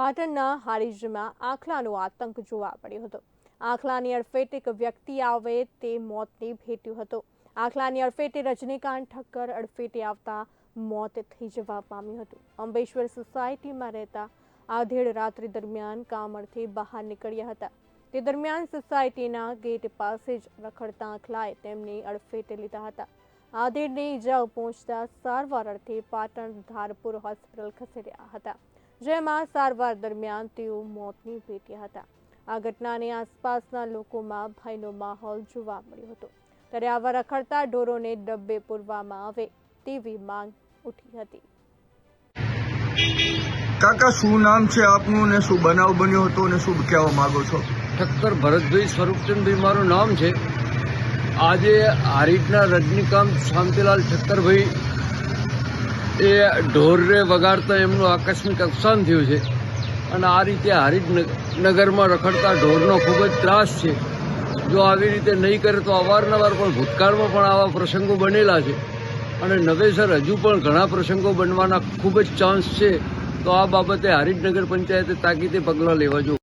પાટણના હારીજમાં આખલાનો આતંક જોવા મળ્યો હતો. આખલાની અડફેટ એક વ્યક્તિ આવે તે મોતને ભેટ્યું હતું. આખલાની અડફેટે રજનીકાંત ઠક્કર અડફેટે આવતા મોત થઈ જવા પામ્યું હતું. અંબેશ્વર સોસાયટીમાં રહેતા આધેડ રાત્રિ દરમિયાન કામ અર્થે બહાર નીકળ્યા હતા. તે દરમિયાન સોસાયટીના ગેટ પાસે જ રખડતા આખલાએ તેમને અડફેટે લીધા હતા. આધેડને ઈજાઓ પહોંચતા સારવાર અર્થે પાટણ ધારપુર હોસ્પિટલ ખસેડ્યા હતા. જેમાં સારવાર દરમિયાન તેઓ મોતને ભેટ્યા હતા. આ ઘટનાને આસપાસના લોકોમાં ભયનો માહોલ જોવા મળ્યો હતો. ત્યારે આવા રખડતા ઢોરોને ડબ્બે પૂરવામાં આવે તેવી માંગ ઉઠી હતી. કાકા શું નામ છે આપનું ને શું બનાવ બન્યો હતો ને શું કહેવા માંગો છો? ઠક્કર ભરતભાઈ સ્વરૂપચંદભાઈ મારું નામ છે. આજે હારીજના રજનીકાંત શાંતિલાલ ઠક્કરભાઈ એ ઢોરને વગાડતા એમનું આકસ્મિક અવસાન થયું છે. અને આ રીતે હારીજ નગરમાં રખડતા ઢોરનો ખૂબ જ ત્રાસ છે. જો આવી રીતે નહીં કરે તો અવારનવાર પણ ભૂતકાળમાં પણ આવા પ્રસંગો બનેલા છે. અને નવેસર હજુ પણ ઘણા પ્રસંગો બનવાના ખૂબ જ ચાન્સ છે. તો આ બાબતે હરિજનગર પંચાયતે તાકીદે પગલાં લેવા જોઈએ